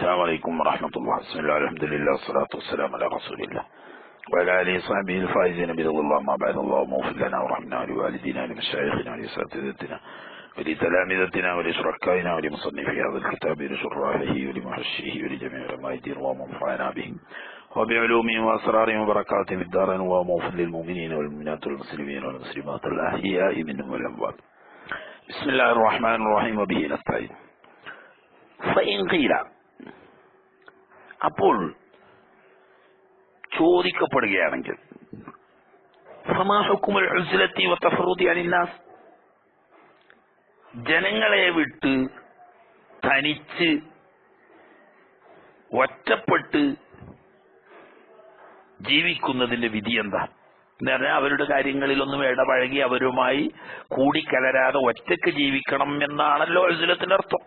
السلام عليكم ورحمة الله. بسم الله الحمد لله والصلاة والسلام على رسول الله. وعلى آله وصحبه الفائزين برضا الله ما بعد الله موفق لنا ورحمنا ولوالدينا ولمشايخنا ولأساتذتنا ولتلامذتنا ولشركائنا ولمصنفي هذا الكتاب ولشراحه ولمحشيه ولجميع علماء الدين اللهم انفعنا بهم وبعلومهم وأسرارهم وبركاتهم في الدارين وموفق للمؤمنين والمؤمنات والمسلمين والمسلمات الأحياء منهم والأموات. بسم الله الرحمن الرحيم. وبه نستعين. فإن قيل അപ്പോൾ ചോദിക്കപ്പെടുകയാണെങ്കിൽ ജനങ്ങളെ വിട്ട് തനിച്ച് ഒറ്റപ്പെട്ട് ജീവിക്കുന്നതിന്റെ വിധി എന്താ? എന്ന് പറഞ്ഞാൽ അവരുടെ കാര്യങ്ങളിലൊന്നും ഇടപഴകി അവരുമായി കൂടിക്കലരാതെ ഒറ്റയ്ക്ക് ജീവിക്കണം എന്നാണല്ലോ ഉസ്ലത്തിന്റെ അർത്ഥം.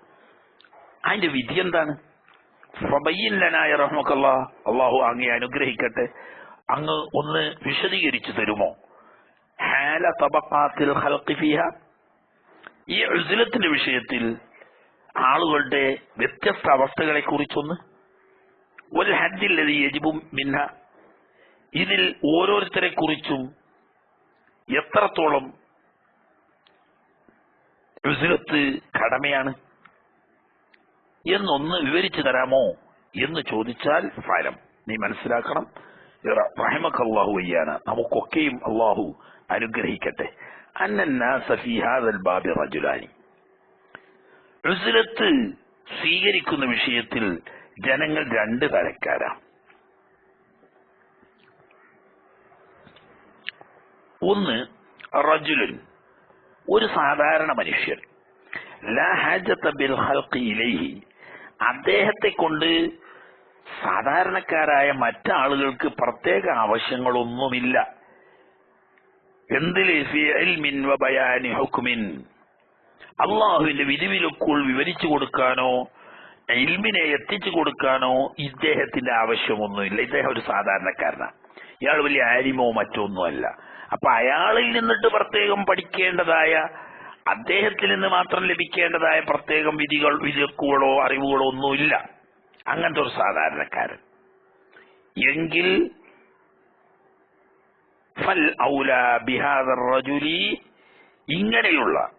അതിന്റെ വിധി എന്താണ്? അള്ളാഹു അങ്ങേ അനുഗ്രഹിക്കട്ടെ. അങ്ങ് ഒന്ന് വിശദീകരിച്ചു തരുമോ? ഹാല തബക്കാത്തിൽ ഈ ഉസിലത്തിന്റെ വിഷയത്തിൽ ആളുകളുടെ വ്യത്യസ്ത അവസ്ഥകളെ കുറിച്ചൊന്ന് ഒരു ഹദ്ദില്ലത് യജിബും മിന്ന ഇതിൽ ഓരോരുത്തരെ കുറിച്ചും എത്രത്തോളം ഉസ്ലത്ത് കടമയാണ്? എന്നൊന്ന് വിവരിച്ചു തരാമോ എന്ന് ചോദിച്ചാൽ ഫലം. നീ മനസ്സിലാക്കണം. റഹിമക്കല്ലാഹു വയ്യാണ് നമുക്കൊക്കെയും അള്ളാഹു അനുഗ്രഹിക്കട്ടെ. റജുലാനി. സ്വീകരിക്കുന്ന വിഷയത്തിൽ ജനങ്ങൾ രണ്ട് തരക്കാരാ ഒന്ന് റജുലുൻ. ഒരു സാധാരണ മനുഷ്യൻ. ലാ ഹാജത്ത ബിൽ ഇലൈഹി. അദ്ദേഹത്തെ കൊണ്ട് സാധാരണക്കാരായ മറ്റാളുകൾക്ക് പ്രത്യേക ആവശ്യങ്ങളൊന്നുമില്ല. എന്തിൽ ബയാനി ഹുക്മിൻ? അള്ളാഹുവിന്റെ വിധിവിലക്കുകൾ വിവരിച്ചു കൊടുക്കാനോ ഇൽമിനെ എത്തിച്ചു കൊടുക്കാനോ ഇദ്ദേഹത്തിന്റെ ആവശ്യമൊന്നുമില്ല. ഇദ്ദേഹം ഒരു സാധാരണക്കാരനാണ്. ഇയാൾ വലിയ ആരിമോ മറ്റൊന്നുമല്ല. അപ്പൊ അയാളിൽ നിന്നിട്ട് പ്രത്യേകം പഠിക്കേണ്ടതായ അദ്ദേഹത്തിൽ നിന്ന് മാത്രം ലഭിക്കേണ്ടതായ പ്രത്യേകം വിധികൾ വിലക്കുകളോ അറിവുകളോ ഒന്നുമില്ല. അങ്ങനത്തെ ഒരു സാധാരണക്കാരൻ. എങ്കിൽ ഫൽ ഔല ബിഹാദർ റജുലി ഇങ്ങനെയുള്ള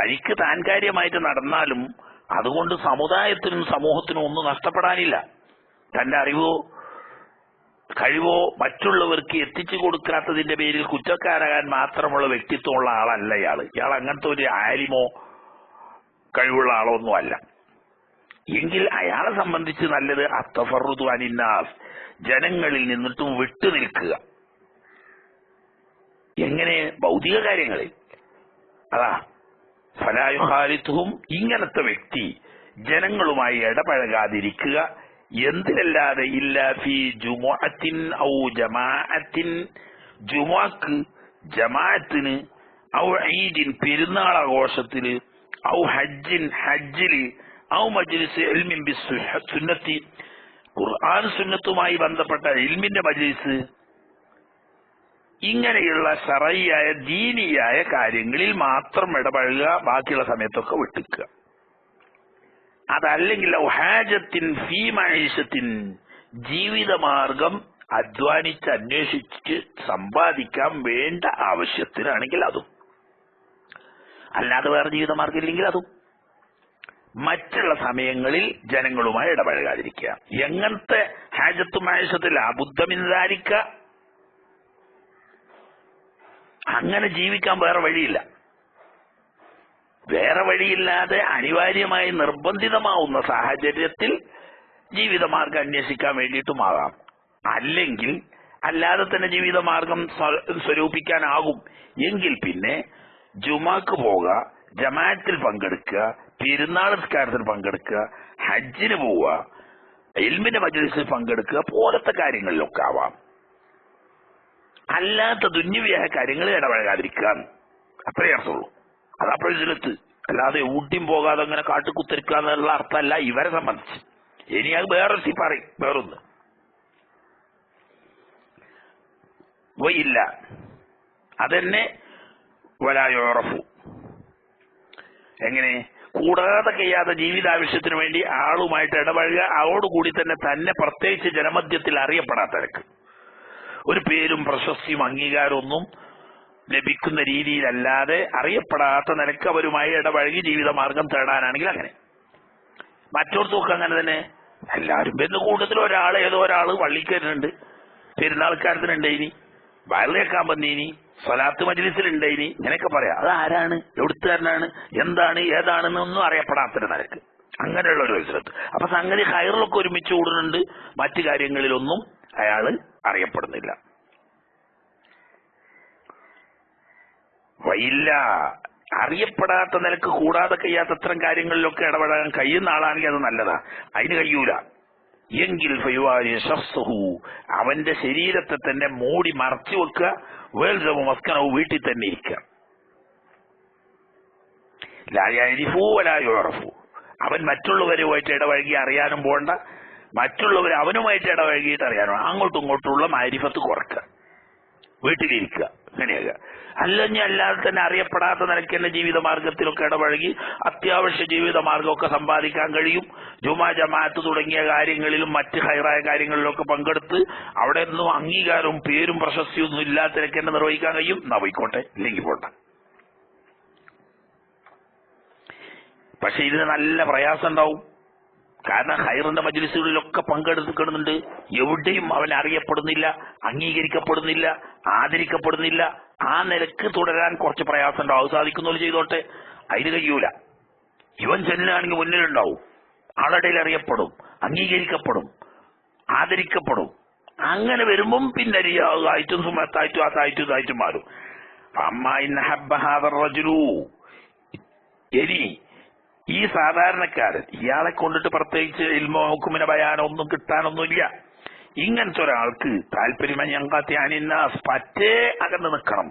തനിക്ക് താൻ കാര്യമായിട്ട് നടന്നാലും അതുകൊണ്ട് സമുദായത്തിനും സമൂഹത്തിനും ഒന്നും നഷ്ടപ്പെടാനില്ല. തന്റെ അറിവോ കഴിവോ മറ്റുള്ളവർക്ക് എത്തിച്ചു കൊടുക്കാത്തതിന്റെ പേരിൽ കുറ്റക്കാരാകാൻ മാത്രമുള്ള വ്യക്തിത്വമുള്ള ആളല്ല ഇയാൾ ഇയാൾ അങ്ങനത്തെ ഒരു ആലിമോ കഴിവുള്ള ആളൊന്നും അല്ല. എങ്കിൽ അയാളെ സംബന്ധിച്ച് നല്ലത് അത്തഫറുദു അനിന്നാസ്. ജനങ്ങളിൽ നിന്നിട്ടും വിട്ടു നിൽക്കുക. എങ്ങനെ? ഭൗതിക കാര്യങ്ങളിൽ അതാ ഫലായുഹാലിത്വവും ഇങ്ങനത്തെ വ്യക്തി ജനങ്ങളുമായി ഇടപഴകാതിരിക്കുക. എന്തിനല്ലാതെ ഇല്ല ഫി ജുമുഅത്തിൻ ഔ ജമാഅത്തിൻ? ജുമുഅക്ക് ജമാഅത്തിന് ഔ ഈദിൻ പെരുന്നാൾ ഔ ഹജ്ജിൻ ഹജ്ജിൽ ഔ മജ്ലിസ് ഇൽമിൻ ബി സുന്നത്തി. ഖുർആൻ സുന്നത്തുമായി ബന്ധപ്പെട്ട ഇൽമിന്റെ മജ്ലിസ് ഇങ്ങനെയുള്ള ഷറയ്യായ ദീനിയായ കാര്യങ്ങളിൽ മാത്രം ഇടപഴകുക ബാക്കിയുള്ള സമയത്തൊക്കെ വിട്ടിക്കുക. അതല്ലെങ്കിൽ ഹാജത്തിൻ ഫീമഴീശത്തിൻ ജീവിതമാർഗം അധ്വാനിച്ച് അന്വേഷിച്ച് സമ്പാദിക്കാൻ വേണ്ട ആവശ്യത്തിനാണെങ്കിൽ അതും. അല്ലാതെ വേറെ ജീവിതമാർഗം ഇല്ലെങ്കിൽ അതും. മറ്റുള്ള സമയങ്ങളിൽ ജനങ്ങളുമായി ഇടപഴകാതിരിക്കുക. എങ്ങനത്തെ ഹാജത്തും മഹേഷത്തിൽ അബുദ്ധമിന്താരിക്ക അങ്ങനെ ജീവിക്കാൻ വേറെ വഴിയില്ല. വേറെ വഴിയില്ലാതെ അനിവാര്യമായി നിർബന്ധിതമാവുന്ന സാഹചര്യത്തിൽ ജീവിതമാർഗം അന്വേഷിക്കാൻ വേണ്ടിയിട്ടുമാകാം. അല്ലെങ്കിൽ അല്ലാതെ തന്നെ ജീവിതമാർഗം സ്വരൂപിക്കാനാകും. എങ്കിൽ പിന്നെ ജുമാക്ക് പോവുക ജമാഅത്തിൽ പങ്കെടുക്കുക പെരുന്നാൾ നിസ്കാരത്തിൽ പങ്കെടുക്കുക ഹജ്ജിന് പോവുക എൽമിന്റെ മജ്ലിസിൽ പങ്കെടുക്കുക പോലത്തെ കാര്യങ്ങളിലൊക്കെ ആവാം. അല്ലാത്ത ദുന്യവ്യായ കാര്യങ്ങളിൽ ഇടപഴകാതിരിക്കുക അത്രേ അർത്ഥമുള്ളൂ. അതപ്പോഴത്ത് അല്ലാതെ ഊട്ടിയും പോകാതെ അങ്ങനെ കാട്ടുകുത്തിരിക്കുക എന്നുള്ള അർത്ഥമല്ല ഇവരെ സംബന്ധിച്ച്. ഇനി അത് വേറെ സി പറയും വേറൊന്ന്. വയില്ല അതെന്നെ വലായോറഫു. എങ്ങനെ? കൂടാതെ കഴിയാതെ ജീവിതാവശ്യത്തിന് വേണ്ടി ആളുമായിട്ട് ഇടപഴകുക കൂടി തന്നെ തന്നെ പ്രത്യേകിച്ച് ജനമധ്യത്തിൽ അറിയപ്പെടാത്തവർക്ക്. ഒരു പേരും പ്രശസ്തിയും അംഗീകാരമൊന്നും ലഭിക്കുന്ന രീതിയിലല്ലാതെ അറിയപ്പെടാത്ത നിലയ്ക്ക് അവരുമായി ഇടപഴകി ജീവിതമാർഗം തേടാനാണെങ്കിൽ അങ്ങനെ. മറ്റോടത്തൊക്കെ അങ്ങനെ തന്നെ. എല്ലാവരും എന്ന് കൂട്ടത്തിൽ ഒരാൾ ഏതോ ഒരാൾ വള്ളിക്കരുന്നുണ്ട് പെരുന്നാൾക്കാരത്തിനുണ്ട് ഇനി. വയറിലേക്കാൻ വന്നീനി സ്വലാത്ത് മജ്ലിസിലുണ്ട് ഇനി. ഇങ്ങനെയൊക്കെ പറയാം. അത് ആരാണ് എവിടുത്തുകാരനാണ്? എന്താണ്? ഏതാണെന്നൊന്നും അറിയപ്പെടാത്തൊരു നിലയ്ക്ക്. അങ്ങനെയുള്ള ഒരു മത്സരത്ത്. അപ്പൊ സംഗതി ഹയറിലൊക്കെ ഒരുമിച്ച് കൂടുന്നുണ്ട്. മറ്റു കാര്യങ്ങളിലൊന്നും അയാൾ അറിയപ്പെടുന്നില്ല. വയില്ല അറിയപ്പെടാത്ത നിലയ്ക്ക് കൂടാതെ കഴിയാത്ത അത്തരം കാര്യങ്ങളിലൊക്കെ ഇടപെടാൻ കഴിയുന്ന ആളാണെങ്കിൽ അത് നല്ലതാ. അതിന് കഴിയൂല. എങ്കിൽ അവന്റെ ശരീരത്തെ തന്നെ മൂടി മറച്ചു വെക്കുക. വേൽസവും മസ്കനവും വീട്ടിൽ തന്നെ ഇരിക്കുക. അവൻ മറ്റുള്ളവരുമായിട്ട് ഇടപഴകി അറിയാനും പോണ്ട. മറ്റുള്ളവർ അവനുമായിട്ട് ഇടപഴകിയിട്ട് അറിയാനും അങ്ങോട്ടും ഇങ്ങോട്ടുള്ള മാരിഫത്ത് കുറക്കുക. വീട്ടിലിരിക്കുക. അങ്ങനെയാകുക. അല്ലെങ്കിൽ അല്ലാതെ തന്നെ അറിയപ്പെടാത്ത നിലയ്ക്ക് തന്നെ ജീവിത മാർഗത്തിലൊക്കെ ഇടപഴകി അത്യാവശ്യ ജീവിത മാർഗമൊക്കെ സമ്പാദിക്കാൻ കഴിയും. ജുമാ ജമാഅത്ത് തുടങ്ങിയ കാര്യങ്ങളിലും മറ്റ് ഹൈറായ കാര്യങ്ങളിലൊക്കെ പങ്കെടുത്ത് അവിടെ നിന്നും അംഗീകാരവും പേരും പ്രശസ്തിയും ഒന്നും ഇല്ലാത്ത നിലയ്ക്ക് തന്നെ നിർവഹിക്കാൻ കഴിയും. എന്നാ പോയിക്കോട്ടെ. ഇല്ലെങ്കിൽ പോട്ടെ. പക്ഷെ ഇതിന് നല്ല പ്രയാസം ഉണ്ടാവും. കാരണം ഹൈറിന്റെ മജ്ലിസുകളിലൊക്കെ പങ്കെടുക്കുന്നുണ്ട്. എവിടെയും അവൻ അറിയപ്പെടുന്നില്ല അംഗീകരിക്കപ്പെടുന്നില്ല ആദരിക്കപ്പെടുന്നില്ല. ആ നിലയ്ക്ക് തുടരാൻ കുറച്ച് പ്രയാസം ഉണ്ടാവും സാധിക്കുന്നവർ ചെയ്തോട്ടെ. അതിന് കഴിയൂല. ഇവൻ ചെല്ലുകയാണെങ്കിൽ മുന്നിലുണ്ടാവും. ആളുടെ അറിയപ്പെടും അംഗീകരിക്കപ്പെടും ആദരിക്കപ്പെടും. അങ്ങനെ വരുമ്പം പിന്നെ ആയിട്ടും സുമത്തായിട്ടും അതായിട്ടും ഇതായിട്ടും മാറും. അമ്മായിന്നു ഇനി ഈ സാധാരണക്കാരൻ ഇയാളെ കൊണ്ടിട്ട് പ്രത്യേകിച്ച് ഇൽമോ ഹുക്കുമിനെ ബയാനോ ഒന്നും കിട്ടാനൊന്നുമില്ല. ഇങ്ങനത്തെ ഒരാൾക്ക് താല്പര്യം ഞങ്ങാത്തിയാനിന്നാസ് പറ്റേ അകന്ന് നിൽക്കണം.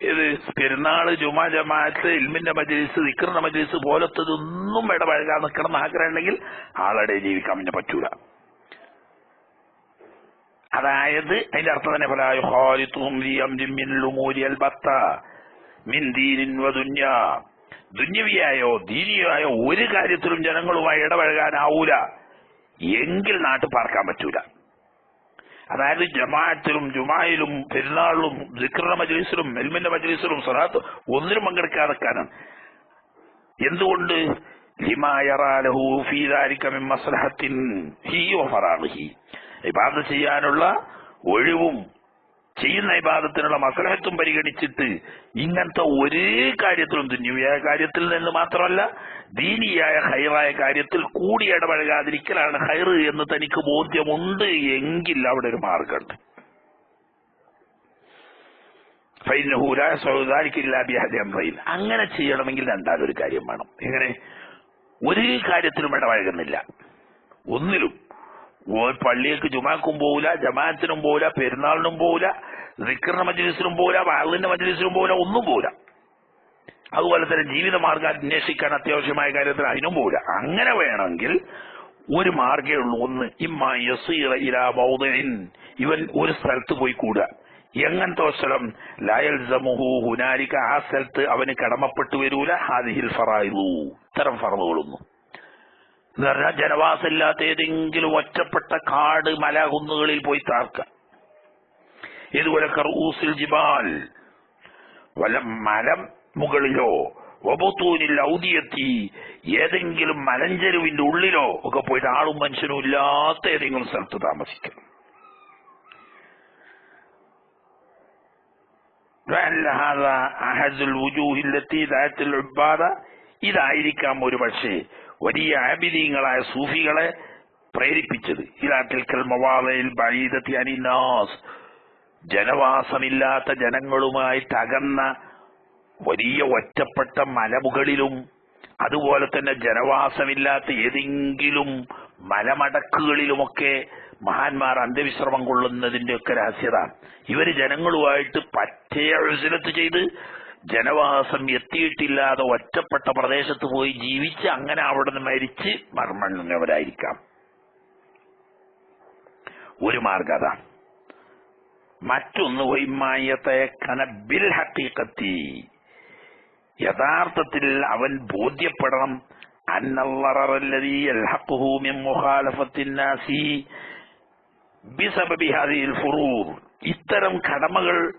ഇത് പെരുന്നാൾ ജുമാ ജമാഅത്ത് ഇൽമിന്റെ മജ്ലിസ് ദിക്കറിന്റെ മജ്ലിസ് പോലത്തതൊന്നും ഇടപഴകാൻ നിൽക്കണം എന്ന് ആഗ്രഹം ഉണ്ടെങ്കിൽ ആളുടെ ജീവിക്കാൻ പിന്നെ പറ്റൂല. അതായത് അതിന്റെ അർത്ഥം തന്നെ പല ദുന്യവിയായോ ദീനിയായോ ഒരു കാര്യത്തിലും ജനങ്ങളുമായി ഇടപഴകാനാവൂല. എങ്കിൽ നാട്ടിൽ പാർക്കാൻ പറ്റൂല. അതായത് ജമാഅത്തിലും ജുമായിലും പെരുന്നാളിലും സിക്രണ മജ്ലിസിലും എൽമിന്റെ മജ്ലിസിലും സ്വലാത്ത് ഒന്നിനും പങ്കെടുക്കാതെക്കാനാണ്. എന്തുകൊണ്ട്? ഇബാദ ചെയ്യാനുള്ള ഒഴിവും ചെയ്യുന്ന വിഭാഗത്തിനുള്ള മസലഹത്വം പരിഗണിച്ചിട്ട് ഇങ്ങനത്തെ ഒരേ കാര്യത്തിലും ദുന്യവിയായ കാര്യത്തിൽ നിന്ന് മാത്രമല്ല ദീനിയായ ഹൈറായ കാര്യത്തിൽ കൂടി ഇടപഴകാതിരിക്കലാണ് ഹൈർ എന്ന് തനിക്ക് ബോധ്യമുണ്ട് എങ്കിൽ അവിടെ ഒരു മാർഗമുണ്ട്. അങ്ങനെ ചെയ്യണമെങ്കിൽ രണ്ടാമതൊരു കാര്യം വേണം. എങ്ങനെ? ഒരു കാര്യത്തിലും ഇടപഴകുന്നില്ല. ഒന്നിലും പള്ളിയേക്ക് ജുമാക്കും പോവില്ല ജമാഅത്തിനും പോവില്ല പെരുന്നാളിനും പോവില്ല റിക്കറിന്റെ മജ്ലിസിനും പോവില്ല വാളിന്റെ മജ്ലിസിനും പോവില്ല ഒന്നും പോവില്ല അതുപോലെ തന്നെ ജീവിത മാർഗം അന്വേഷിക്കാൻ അത്യാവശ്യമായ കാര്യത്തിൽ അതിനും പോവില്ല അങ്ങനെ വേണമെങ്കിൽ ഒരു മാർഗേ ഉള്ളൂ. ഒന്ന് ഇമ്മ യസീറ ഇലാ ബൗദഇൻ ഇവൻ ഒരു സ്ഥലത്ത് പോയി കൂടുക. എങ്ങനത്തെ സ്ഥലം? ലായൽ ജമുഹു ഹുനാലിക്ക ആ സ്ഥലത്ത് അവന് കടമപ്പെട്ടു വരൂല. ഹാദിഹിൽ ഫറായിലു ഇത്തരം ഫറവുകളൊന്നും. എന്ന് പറഞ്ഞാൽ ജനവാസമില്ലാത്ത ഏതെങ്കിലും ഒറ്റപ്പെട്ട കാട് മല കുന്നുകളിൽ പോയി താർക്കുക ഇതുപോലെ കറൂസിൽ ജിബാൽ വല്ല മലം മുകളിലോ വബത്തൂനിൽ ഔദിയെത്തി ഏതെങ്കിലും മലഞ്ചെരുവിന്റെ ഉള്ളിലോ ഒക്കെ പോയിട്ട് ആളും മനുഷ്യനും ഇല്ലാത്ത ഏതെങ്കിലും സ്ഥലത്ത് താമസിക്കണം ഇതായിരിക്കാം ഒരു പക്ഷേ വലിയ ആബിദീങ്ങളായ സൂഫികളെ പ്രേരിപ്പിച്ചത്. ഇലാത്തിൽ മവാലയിൽ ബഴീദത്തി അനിനാസ് ജനവാസമില്ലാത്ത ജനങ്ങളുമായി അകന്ന വലിയ ഒറ്റപ്പെട്ട മലമുകളിലും അതുപോലെ തന്നെ ജനവാസമില്ലാത്ത ഏതെങ്കിലും മലമടക്കുകളിലുമൊക്കെ മഹാന്മാർ അന്ത്യവിശ്രമം കൊള്ളുന്നതിന്റെ ഒക്കെ രഹസ്യത. ഇവർ ജനങ്ങളുമായിട്ട് പറ്റേ അഴുസലത്ത് ചെയ്ത് ജനവാസം എത്തിയിട്ടില്ലാതെ ഒറ്റപ്പെട്ട പ്രദേശത്ത് പോയി ജീവിച്ച് അങ്ങനെ അവിടെ നിന്ന് മരിച്ച് മർമ്മങ്ങുന്നവരായിരിക്കാം ഒരു മാർഗത മറ്റൊന്ന് വൈമായത്തെ കനബിൽ ഹക്കീക്കത്തി യഥാർത്ഥത്തിൽ അവൻ ബോധ്യപ്പെടണം. ഇത്തരം കടമകൾ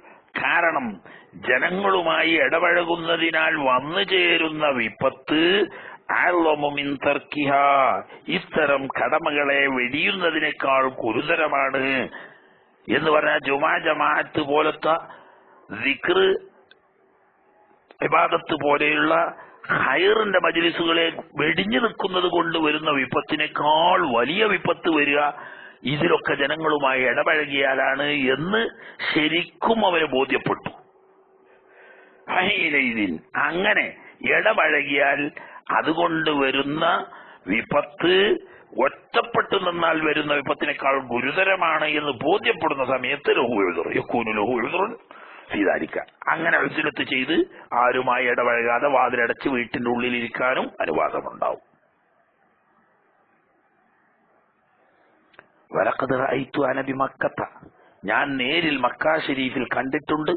കാരണം ജനങ്ങളുമായി ഇടപഴകുന്നതിനാൽ വന്നു ചേരുന്ന വിപത്ത് ആളൊമിൻ തർക്കിഹ. ഇത്തരം കടമകളെ വെടിയുന്നതിനേക്കാൾ ഗുരുതരമാണ്. എന്ന് പറഞ്ഞാൽ ജുമാ ജമാഅത്ത് പോലത്തെ ദിക്ർ വിവാദത്ത് പോലെയുള്ള ഹയറിന്റെ മജിലിസുകളെ വെടിഞ്ഞു നിൽക്കുന്നത് കൊണ്ട് വരുന്ന വിപത്തിനേക്കാൾ വലിയ വിപത്ത് വരിക ഇതിലൊക്കെ ജനങ്ങളുമായി ഇടപഴകിയാലാണ് എന്ന് ശരിക്കും അവന് ബോധ്യപ്പെട്ടു. അങ്ങനെ ഇടപഴകിയാൽ അതുകൊണ്ട് വരുന്ന വിപത്ത് ഒറ്റപ്പെട്ടു നിന്നാൽ വരുന്ന വിപത്തിനേക്കാൾ ഗുരുതരമാണ് എന്ന് ബോധ്യപ്പെടുന്ന സമയത്ത് ലഹു എഴുതുറ യക്കൂനു ലഹു എഴുതുറൻ സീതാരിക്ക അങ്ങനെ ഉത്സലത്ത് ചെയ്ത് ആരുമായി ഇടപഴകാതെ വാതിലടച്ച് വീട്ടിന്റെ ഉള്ളിലിരിക്കാനും അനുവാദമുണ്ടാവും. വലക്കത് റഅയ്തു അന മക്കത്ത. ഞാൻ നേരിൽ മക്കാ ഷെരീഫിൽ കണ്ടിട്ടുണ്ട്.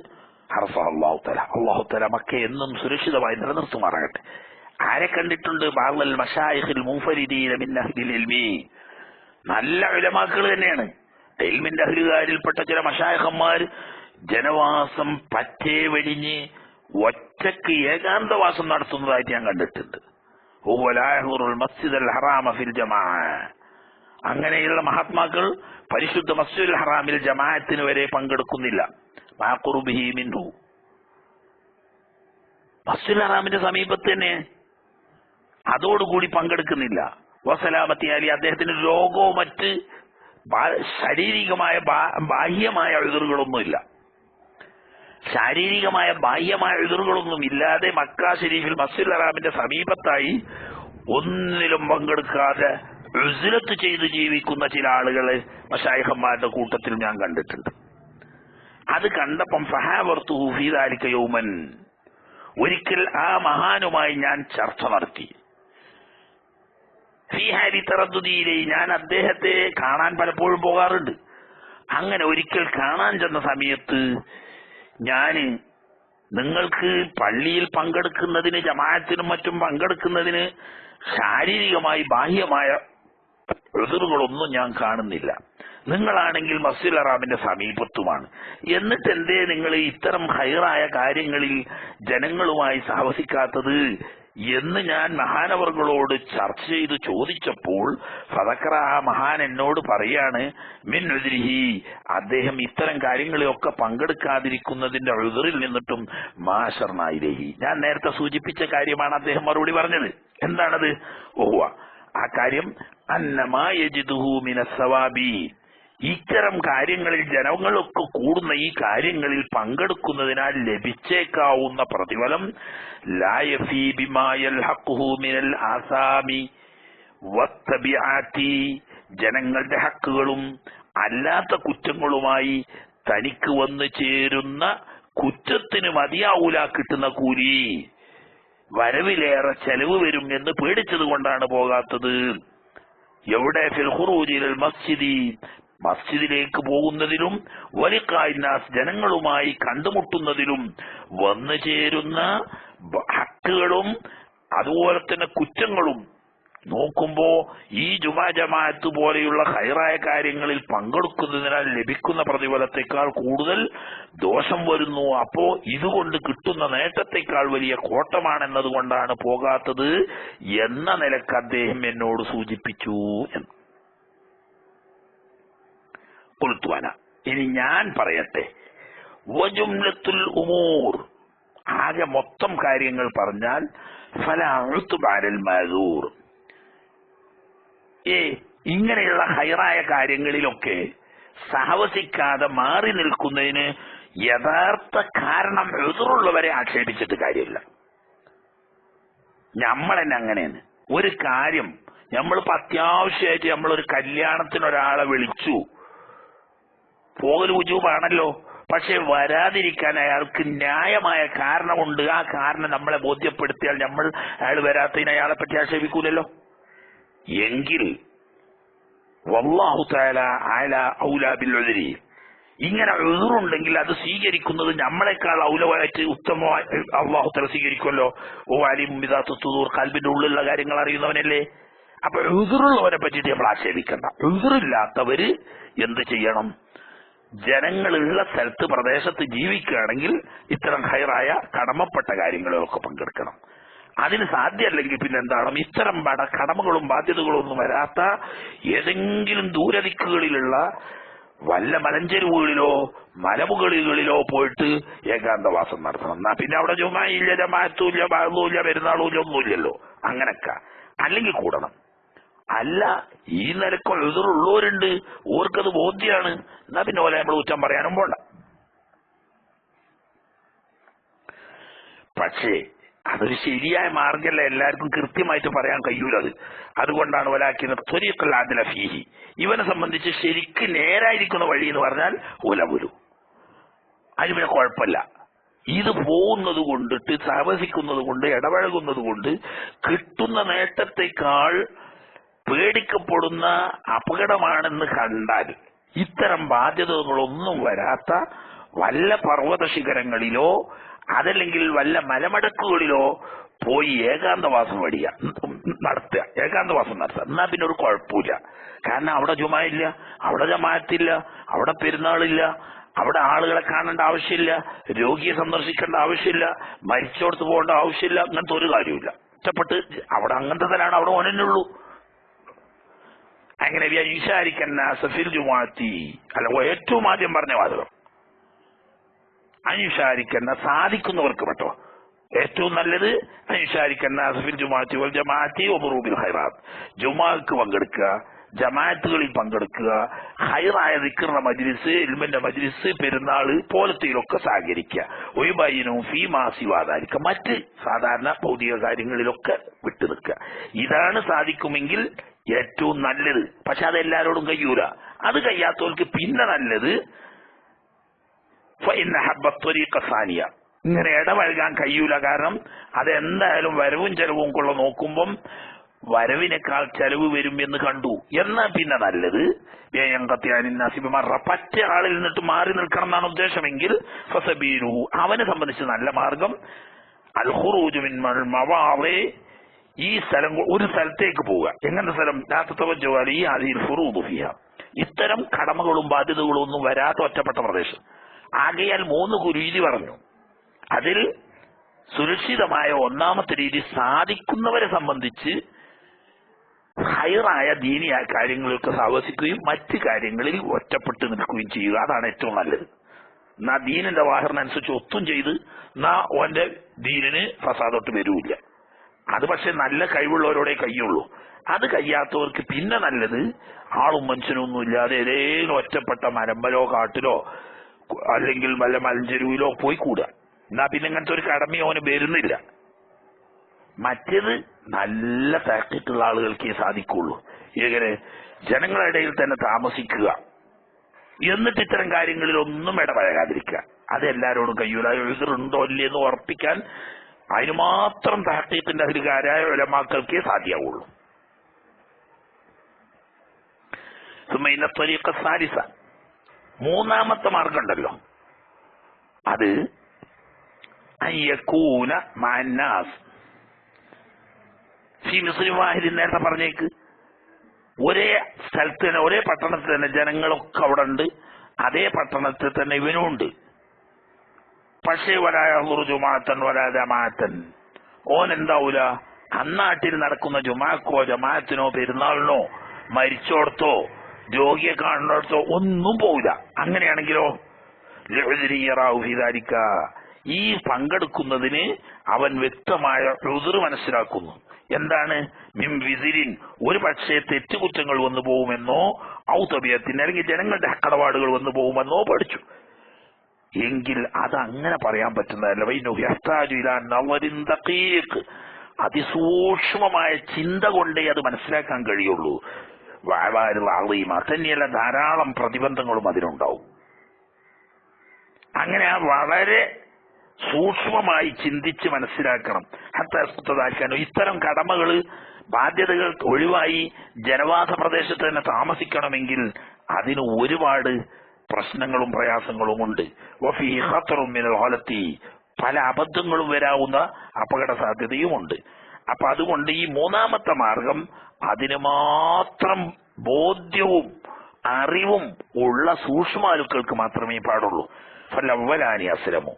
ഹർഫ അള്ളാഹുത്തല അള്ളാഹുത്തല അള്ളാഹു തല മക്ക എന്നും സുരക്ഷിതമായി നിലനിർത്തുമാറാകട്ടെ. ആരെ കണ്ടിട്ടുണ്ട്? നല്ല വിലമാക്കൾ തന്നെയാണ്. എൽമിന്റെ അഹ്ലുകാരിൽപ്പെട്ട ചില മഷായഹന്മാർ ജനവാസം പറ്റേ വെടിഞ്ഞ് ഒറ്റയ്ക്ക് ഏകാന്തവാസം നടത്തുന്നതായിട്ട് ഞാൻ കണ്ടിട്ടുണ്ട്. ഹറാമ ഫിൽ ജമാ അങ്ങനെയുള്ള മഹാത്മാക്കൾ പരിശുദ്ധ മസ്ജിദുൽ ഹറാമിൽ ജമാഅത്തിന് വരെ പങ്കെടുക്കുന്നില്ല. മാഖുറുബിഹി മിൻഹു. മസ്ജിദുൽ ഹറാമിന്റെ സമീപത്ത് തന്നെ അതോടുകൂടി പങ്കെടുക്കുന്നില്ല. വസലാമത്തി അലി അദ്ദേഹത്തിന് രോഗവും മറ്റ് ശാരീരികമായ ബാഹ്യമായ എഴുതുകളൊന്നുമില്ല ശാരീരികമായ ബാഹ്യമായ എഴുതറുകളൊന്നും ഇല്ലാതെ മക്ക ഷെരീഫിൽ മസ്ജിദുൽ ഹറാമിന്റെ സമീപത്തായി ഒന്നിലും പങ്കെടുക്കാതെ ഉസ്ലത്ത് ചെയ്ത് ജീവിക്കുന്ന ചില ആളുകളെ മഷായിഹന്മാരുടെ കൂട്ടത്തിൽ ഞാൻ കണ്ടിട്ടുണ്ട്. അത് കണ്ടപ്പം ഫഹാവർത്ത് ഹുഫീദാലിക്ക യൗമൻ. ഒരിക്കൽ ആ മഹാനുമായി ഞാൻ ചർച്ച നടത്തി. ഫിഹാരി തറദ്ദുദിയിലെ ഞാൻ അദ്ദേഹത്തെ കാണാൻ പലപ്പോഴും പോകാറുണ്ട്. അങ്ങനെ ഒരിക്കൽ കാണാൻ ചെന്ന സമയത്ത് ഞാൻ നിങ്ങൾക്ക് പള്ളിയിൽ പങ്കെടുക്കുന്നതിന് ജമാഅത്തിനും മറ്റും പങ്കെടുക്കുന്നതിന് ശാരീരികമായി ബാഹ്യമായ എതിറുകളൊന്നും ഞാൻ കാണുന്നില്ല. നിങ്ങളാണെങ്കിൽ മസ്ജിദ് അറാമിന്റെ സമീപത്തുമാണ്. എന്നിട്ട് എന്തേ നിങ്ങൾ ഇത്തരം ഹൈറായ കാര്യങ്ങളിൽ ജനങ്ങളുമായി സാഹസിക്കാത്തത് എന്ന് ഞാൻ മഹാനവറുകളോട് ചർച്ച ചെയ്ത് ചോദിച്ചപ്പോൾ ഫതക്കറ ആ മഹാൻ എന്നോട് പറയാണ് മിൻ ഉദ്രിഹി അദ്ദേഹം ഇത്തരം കാര്യങ്ങളെയൊക്കെ പങ്കെടുക്കാതിരിക്കുന്നതിന്റെ എഴുതറിൽ നിന്നിട്ടും മാഷർനായിരഹി. ഞാൻ നേരത്തെ സൂചിപ്പിച്ച കാര്യമാണ് അദ്ദേഹം മറുപടി പറഞ്ഞത്. എന്താണത്? ഓഹ് ആ കാര്യം അന്നമായജിദുഹു മിനസവാബി ഇത്തരം കാര്യങ്ങളിൽ ജനങ്ങളൊക്കെ കൂടുന്ന ഈ കാര്യങ്ങളിൽ പങ്കെടുക്കുന്നതിനാൽ ലഭിച്ചേക്കാവുന്ന പ്രതിഫലം ലായഫീബിമായൽ ആസാമി വത്തബിആത്തി ജനങ്ങളുടെ ഹക്കുകളും അല്ലാത്ത കുറ്റങ്ങളുമായി തനിക്ക് വന്നു ചേരുന്ന കുറ്റത്തിന് മതിയാവൂല കിട്ടുന്ന കൂലി. വരവിലേറെ ചെലവ് വരും എന്ന് പേടിച്ചത് കൊണ്ടാണ് പോകാത്തത്. എവിടെ? ഫിൽഹുറൂജിൽ മസ്ജിദി. മസ്ജിദിലേക്ക് പോകുന്നതിലും വലിക്കായിനാസ് ജനങ്ങളുമായി കണ്ടുമുട്ടുന്നതിലും വന്നു ചേരുന്ന ഹക്കുകളും അതുപോലെ തന്നെ കുറ്റങ്ങളും നോക്കുമ്പോ ഈ ജുമാ ജമാഅത്ത് പോലെയുള്ള ഹൈറായ കാര്യങ്ങളിൽ പങ്കെടുക്കുന്നതിനാൽ ലഭിക്കുന്ന പ്രതിഫലത്തെക്കാൾ കൂടുതൽ ദോഷം വരുന്നു. അപ്പോ ഇതുകൊണ്ട് കിട്ടുന്ന നേട്ടത്തെക്കാൾ വലിയ കോട്ടമാണെന്നതുകൊണ്ടാണ് പോകാത്തത് എന്ന നിലയ്ക്ക് അദ്ദേഹം എന്നോട് സൂചിപ്പിച്ചു എന്ന്. കൊളുത്തുവാന ഇനി ഞാൻ പറയട്ടെ. വജുംലത്തുൽ ഉമൂർ. ആകെ മൊത്തം കാര്യങ്ങൾ പറഞ്ഞാൽ ഫല അഴുത്തുബാരൽ മഴൂർ ഏ ഇങ്ങനെയുള്ള ഹൈറായ കാര്യങ്ങളിലൊക്കെ സഹവസിക്കാതെ മാറി നിൽക്കുന്നതിന് യഥാർത്ഥ കാരണം എതിറുള്ളവരെ ആക്ഷേപിച്ചിട്ട് കാര്യമില്ല. നമ്മളെന്നെ അങ്ങനെയാണ്. ഒരു കാര്യം നമ്മളിപ്പോ അത്യാവശ്യമായിട്ട് നമ്മളൊരു കല്യാണത്തിന് ഒരാളെ വിളിച്ചു. പോകൽ ഉജൂബാണല്ലോ പക്ഷെ വരാതിരിക്കാൻ അയാൾക്ക് ന്യായമായ കാരണമുണ്ട്. ആ കാരണം നമ്മളെ ബോധ്യപ്പെടുത്തിയാൽ നമ്മൾ അയാൾ വരാത്തതിന് അയാളെ പറ്റി ആക്ഷേപിക്കൂലല്ലോ. എങ്കിൽ വല്ലാഹു ഇങ്ങനെ ഉണ്ടെങ്കിൽ അത് സ്വീകരിക്കുന്നത് നമ്മളെക്കാൾ ഔലവായിട്ട് ഉത്തമമായി തല സ്വീകരിക്കുമല്ലോ. ഓ അലിം കാൽബിന്റെ കൽബിന്റെ ഉള്ളിലുള്ള കാര്യങ്ങൾ അറിയുന്നവനല്ലേ? അപ്പൊ എതിറുള്ളവരെ പറ്റിയിട്ട് നമ്മൾ ആക്ഷേപിക്കണ്ട. എതിറില്ലാത്തവര് എന്ത് ചെയ്യണം? ജനങ്ങളുള്ള സ്ഥലത്ത് പ്രദേശത്ത് ജീവിക്കുകയാണെങ്കിൽ ഇത്തരം ഹൈറായ കടമപ്പെട്ട കാര്യങ്ങളിലൊക്കെ പങ്കെടുക്കണം. അതിന് സാധ്യമല്ലെങ്കിൽ പിന്നെ എന്താണ് ഇത്തരം പട കടമകളും ബാധ്യതകളും ഒന്നും വരാത്ത ഏതെങ്കിലും ദൂരദിക്കുകളിലുള്ള വല്ല മലഞ്ചെരുവുകളിലോ മലമുകളികളിലോ പോയിട്ട് ഏകാന്തവാസം നടത്തണം. എന്നാ പിന്നെ അവിടെ ജുമായില്ല ജമാഅത്തുമില്ല ബാധുമില്ല പെരുന്നാളുമില്ല ഒന്നുമില്ലല്ലോ. അങ്ങനൊക്കെ. അല്ലെങ്കിൽ കൂടണം. അല്ല ഈ നിലയ്ക്ക് എതിരുള്ളവരുണ്ട്. ഓർക്കത് ബോധ്യമാണ് എന്നാ പിന്നെ ഓലെ നമ്മൾ കുറ്റം പറയാനും പോണ്ട. പക്ഷേ അതൊരു ശരിയായ മാർഗമല്ല എല്ലാവർക്കും കൃത്യമായിട്ട് പറയാൻ കഴിയൂലത്. അതുകൊണ്ടാണ് ഒലാക്കിയത് ത്വരീഖൽ ഫീഹി. ഇവനെ സംബന്ധിച്ച് ശരിക്ക് നേരായിരിക്കുന്ന വഴി എന്ന് പറഞ്ഞാൽ ഉലവുരു അതിന് പിന്നെ കുഴപ്പമില്ല. ഇത് പോകുന്നത് കൊണ്ടിട്ട് താമസിക്കുന്നത് കൊണ്ട് ഇടപഴകുന്നത് കൊണ്ട് കിട്ടുന്ന നേട്ടത്തെക്കാൾ പേടിക്കപ്പെടുന്ന അപകടമാണെന്ന് കണ്ടാൽ ഇത്തരം ബാധ്യതകളൊന്നും വരാത്ത വല്ല പർവത ശിഖരങ്ങളിലോ അതല്ലെങ്കിൽ വല്ല മലമടക്കുകളിലോ പോയി ഏകാന്തവാസം വടിയ നടത്തുക. ഏകാന്തവാസം നടത്തുക. എന്നാ പിന്നെ ഒരു കുഴപ്പമില്ല. കാരണം അവിടെ ജുമായില്ല അവിടെ ജമാത്തില്ല അവിടെ പെരുന്നാളില്ല അവിടെ ആളുകളെ കാണേണ്ട ആവശ്യമില്ല രോഗിയെ സന്ദർശിക്കേണ്ട ആവശ്യമില്ല മരിച്ചോടത്ത് പോകേണ്ട ആവശ്യമില്ല അങ്ങനത്തെ ഒരു കാര്യമില്ല ഇഷ്ടപ്പെട്ട് അവിടെ അങ്ങനത്തെ തന്നെയാണ് അവിടെ ഓനുള്ളൂ അങ്ങനെ വിചാരിക്കുന്ന സഫിൽ ജുമാത്തി അല്ല ഏറ്റവും ആദ്യം പറഞ്ഞ വാചകം. അനുശാരിക്കുന്ന സാധിക്കുന്നവർക്ക് പെട്ടോ? ഏറ്റവും നല്ലത് അനുശാരിക്കുന്ന അസഫിൽ ജുമാത്തി വൽ ജമാഅത്തി ഒബറൂബിൽ ഹൈറാത്ത് ജുമാക്ക് പങ്കെടുക്കുക ജമാഅത്തുകളിൽ പങ്കെടുക്കുക ഹൈറായ ദിക്കറിന്റെ മജ്ലിസ് ഇൽമിന്റെ മജ്ലിസ് പെരുന്നാൾ പോലത്തെയിലൊക്കെ സഹകരിക്കുക. ഒഴിബൈനും ഫീ മാസിവാദായിരിക്കുക മറ്റ് സാധാരണ ഭൗതിക കാര്യങ്ങളിലൊക്കെ വിട്ടു നിൽക്കുക. ഇതാണ് സാധിക്കുമെങ്കിൽ ഏറ്റവും നല്ലത്. പക്ഷെ അത് കഴിയൂല. അത് കഴിയാത്തവർക്ക് പിന്നെ നല്ലത് സാനിയ ഇങ്ങനെ ഇടപഴകാൻ കഴിയൂല. കാരണം അതെന്തായാലും വരവും ചെലവും കൊള്ള നോക്കുമ്പം വരവിനേക്കാൾ ചെലവ് വരും എന്ന് കണ്ടു. എന്നാ പിന്നെ നല്ലത്? വ്യയം കത്തിയാനിന്നാസിബിമാറ പറ്റ ആളിൽ നിന്നിട്ട് മാറി നിൽക്കണം എന്നാണ് ഉദ്ദേശമെങ്കിൽ ഫസബീരു അവനെ സംബന്ധിച്ച് നല്ല മാർഗം. അൽഹുറൂജുമിൻ ഈ സ്ഥലം ഒരു സ്ഥലത്തേക്ക് പോവുക. എങ്ങനത്തെ സ്ഥലം? രാത്രി ഈ ആദിയിൽ ഫുറൂദുഫിയ ഇത്തരം കടമകളും ബാധ്യതകളും ഒന്നും വരാത്ത ഒറ്റപ്പെട്ട പ്രദേശം. ആകയാൽ മൂന്ന് കുരീതി പറഞ്ഞു. അതിൽ സുരക്ഷിതമായ ഒന്നാമത്തെ രീതി സാധിക്കുന്നവരെ സംബന്ധിച്ച് ഹയറായ ദീനിയ കാര്യങ്ങളൊക്കെ സാവസിക്കുകയും മറ്റ് കാര്യങ്ങളിൽ ഒറ്റപ്പെട്ട് നിൽക്കുകയും ചെയ്യുക. അതാണ് ഏറ്റവും നല്ലത്. എന്നാ ദീനിന്റെ വാഹനനുസരിച്ച് ഒത്തും ചെയ്ത് എന്നാ ഓന്റെ ദീനിന് ഫസാദോട്ട് വരൂല്ല. അത് പക്ഷെ നല്ല കഴിവുള്ളവരോടെ കഴിയുള്ളൂ. അത് കഴിയാത്തവർക്ക് പിന്നെ നല്ലത് ആളും മനുഷ്യനൊന്നും ഇല്ലാതെ ഏതേലും ഒറ്റപ്പെട്ട മരമ്പലോ കാട്ടിലോ അല്ലെങ്കിൽ വല്ല മലഞ്ചെരുവിലോ പോയി കൂടുക എന്നാ പിന്നെ ഇങ്ങനത്തെ ഒരു കടമ അവന് വരുന്നില്ല. മറ്റേത് നല്ല ഫാക്ടറിക്കുള്ള ആളുകൾക്കേ സാധിക്കുള്ളൂ. ഇങ്ങനെ ജനങ്ങളുടെ ഇടയിൽ തന്നെ താമസിക്കുക. എന്നിട്ട് ഇത്തരം കാര്യങ്ങളിൽ ഒന്നും ഇടപഴകാതിരിക്കുക. അത് എല്ലാരോടും കഴിയൂല എഴുതുണ്ടോ ഇല്ലേ എന്ന് ഉറപ്പിക്കാൻ അതിന് മാത്രം താഹ്തീത്തിന്റെ അധികാരായ ഒലമാക്കൾക്കേ സാധ്യമാവുള്ളൂ സുമൈന ത്വരീക്ക സാരിസ മൂന്നാമത്തെ മാർഗം ഉണ്ടല്ലോ അത് അയ്യക്കൂന മാന്നാസ് ഫി മുസ്ലിം വാഹിദ് നേരത്തെ പറഞ്ഞേക്ക്. ഒരേ സ്ഥലത്ത് തന്നെ ഒരേ പട്ടണത്തിൽ തന്നെ ജനങ്ങളൊക്കെ അവിടെ ഉണ്ട്. അതേ പട്ടണത്തിൽ തന്നെ ഇവനും ഉണ്ട് പക്ഷേ വരായ ജുമാത്തൻ വരാ ജമാഅത്തൻ. ഓൻ എന്താവൂല? അന്നാട്ടിൽ നടക്കുന്ന ജുമാക്കോ ജമാഅത്തിനോ പെരുന്നാളിനോ മരിച്ചോടത്തോ രോഗിയെ കാണുന്നിടത്തോ ഒന്നും പോവില്ല. അങ്ങനെയാണെങ്കിലോ? ലഹുദരീയറാവു ഫിദാലിക്ക. ഈ പങ്കെടുക്കുന്നതിന് അവൻ വ്യക്തമായ റുദർ മനസ്സിലാക്കുന്നു. എന്താണ്? മിം വിസിരിൻ ഒരു പക്ഷേ തെറ്റുകുറ്റങ്ങൾ വന്നു പോകുമെന്നോ ഔതബിയത്തിന് അല്ലെങ്കിൽ ജനങ്ങളുടെ കടപാടുകൾ വന്നു പോകുമെന്നോ പഠിച്ചു. എങ്കിൽ അത് അങ്ങനെ പറയാൻ പറ്റുന്നതല്ല. അതിസൂക്ഷ്മമായ ചിന്ത കൊണ്ടേ അത് മനസ്സിലാക്കാൻ കഴിയുള്ളൂ. വാഴീമ തന്നെയല്ല ധാരാളം പ്രതിബന്ധങ്ങളും അതിനുണ്ടാവും. അങ്ങനെ ആ വളരെ സൂക്ഷ്മമായി ചിന്തിച്ച് മനസ്സിലാക്കണം. ഹത്താക്കാനോ ഇത്തരം കടമകൾ ബാധ്യതകൾ ഒഴിവായി ജനവാസ പ്രദേശത്ത് തന്നെ താമസിക്കണമെങ്കിൽ അതിന് ഒരുപാട് പ്രശ്നങ്ങളും പ്രയാസങ്ങളും ഉണ്ട്. പല അബദ്ധങ്ങളും വരാവുന്ന അപകട സാധ്യതയുമുണ്ട്. അപ്പൊ അതുകൊണ്ട് ഈ മൂന്നാമത്തെ മാർഗം അതിന് മാത്രം ബോധ്യവും അറിവും ഉള്ള സൂക്ഷ്മാലുക്കൾക്ക് മാത്രമേ പാടുള്ളൂ. ഫലവലാനി അസുരമോ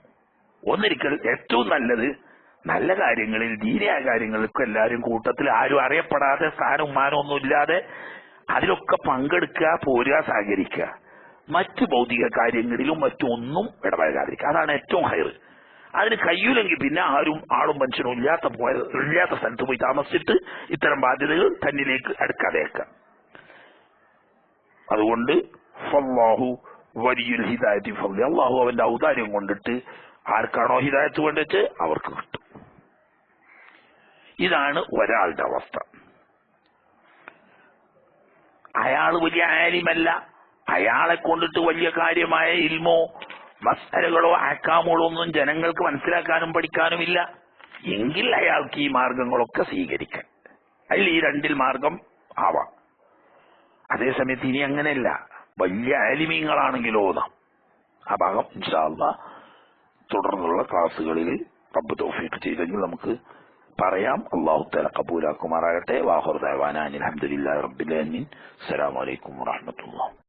ഒന്നിരിക്കൽ ഏറ്റവും നല്ലത് നല്ല കാര്യങ്ങളിൽ ദീനയായ കാര്യങ്ങൾക്ക് എല്ലാവരും കൂട്ടത്തിൽ ആരും അറിയപ്പെടാതെ സ്ഥാനവും മാനവും ഒന്നും ഇല്ലാതെ അതിലൊക്കെ പങ്കെടുക്കുക പോരുക സഹകരിക്കുക. മറ്റു ഭൗതിക കാര്യങ്ങളിലും മറ്റൊന്നും ഇടപഴകാതിരിക്കുക. അതാണ് ഏറ്റവും ഹയർ അതിന് കഴിയൂലെങ്കിൽ പിന്നെ ആരും ആളും മനുഷ്യനും ഇല്ലാത്ത പോയ ഇല്ലാത്ത സ്ഥലത്ത് പോയി താമസിച്ചിട്ട് ഇത്തരം ബാധ്യതകൾ തന്നിലേക്ക് അടുക്കാതെയേക്കാം അതുകൊണ്ട് ഫല്ലാഹു വലിയൊരു ഹിദായത്തി ഫല്ലി അള്ളാഹു അവന്റെ ഔദാര്യം കൊണ്ടിട്ട് ആർക്കാണോ ഹിദായത്ത് വേണ്ടത് അവർക്ക് കിട്ടും. ഇതാണ് ഒരാളുടെ അവസ്ഥ. അയാൾ വലിയ ആലിമല്ല. അയാളെ കൊണ്ടിട്ട് വലിയ കാര്യമായ ഇൽമോ മസ്തരകളോ ആക്കാമുകളോ ഒന്നും ജനങ്ങൾക്ക് മനസ്സിലാക്കാനും പഠിക്കാനും ഇല്ല എങ്കിൽ അയാൾക്ക് ഈ മാർഗങ്ങളൊക്കെ സ്വീകരിക്കാം അതിൽ ഈ രണ്ടിൽ മാർഗം ആവാം. അതേസമയത്ത് ഇനി അങ്ങനെയല്ല. വലിയ ആലിമീങ്ങളാണെങ്കിലോ നാം. ആ ഭാഗം ഇൻഷാല്ല തുടർന്നുള്ള ക്ലാസ്സുകളിൽ റബ്ബ് തോഫീക്ക് ചെയ്തെങ്കിൽ നമുക്ക് പറയാം. അള്ളാഹു തല കബൂലാക്കുമാറാകട്ടെ. വാഹുർ ദേവാന അലഹമുല്ലാ റബ്ബിലാൻ അസ്സലാമലൈക്കും വാഹമത്തുള്ള